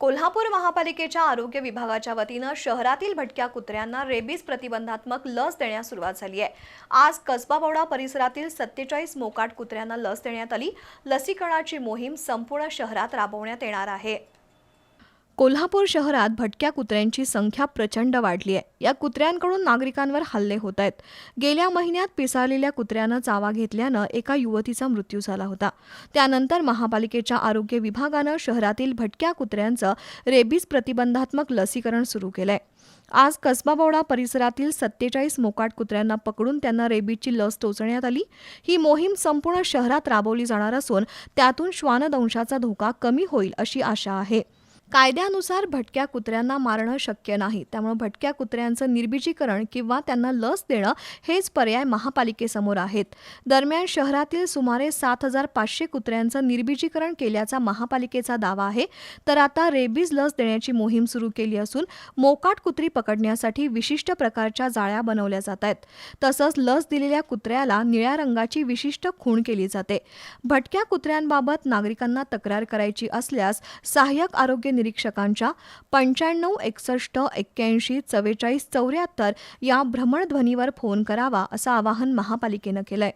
कोल्हापूर महापालिकेच्या आरोग्य विभागाच्या वतीनं शहरातील भटक्या कुत्र्यांना रेबीज प्रतिबंधात्मक लस देण्यास सुरुवात झाली आहे. आज कसबावडा परिसरातील सत्तेचाळीस मोकाट कुत्र्यांना लस देण्यात आली. लसीकरणाची मोहीम संपूर्ण शहरात राबवण्यात येणार आहे. कोल्हापूर शहरात भटक्या कुत्र्यांची संख्या प्रचंड वाढली आहे. या कुत्र्यांकडून नागरिकांवर हल्ले होत आहेत. गेल्या महिन्यात पिसाळलेल्या कुत्र्यानं चावा घेतल्यानं एका युवतीचा मृत्यू झाला होता. त्यानंतर महापालिकेच्या आरोग्य विभागानं शहरातील भटक्या कुत्र्यांचं रेबीज प्रतिबंधात्मक लसीकरण सुरू केलंय. आज कसबाबवडा परिसरातील सत्तेचाळीस मोकाट कुत्र्यांना पकडून त्यांना रेबीजची लस टोचण्यात आली. ही मोहीम संपूर्ण शहरात राबवली जाणार असून त्यातून श्वानदंशाचा धोका कमी होईल अशी आशा आहे. कायद्यानुसार भटक्या कुत्र्यांना मारणं शक्य नाही. त्यामुळे भटक्या कुत्र्यांचं निर्बीजीकरण किंवा त्यांना लस देणं हेच पर्याय महापालिकेसमोर आहेत. दरम्यान शहरातील सुमारे सात हजार पाचशे कुत्र्यांचं निर्बीजीकरण केल्याचा महापालिकेचा दावा आहे. तर आता रेबीज लस देण्याची मोहीम सुरू केली असून मोकाट कुत्री पकडण्यासाठी विशिष्ट प्रकारच्या जाळ्या बनवल्या जात आहेत. तसंच लस दिलेल्या कुत्र्याला निळ्या रंगाची विशिष्ट खूण केली जाते. भटक्या कुत्र्यांबाबत नागरिकांना तक्रार करायची असल्यास सहाय्यक आरोग्य निरीक्षकांच्या पंच्याण्णव एकसष्ट एक्क्याऐंशी चव्वेचाळीस चौऱ्याहत्तर या भ्रमणध्वनीवर फोन करावा असं आवाहन महापालिकेनं केलंय.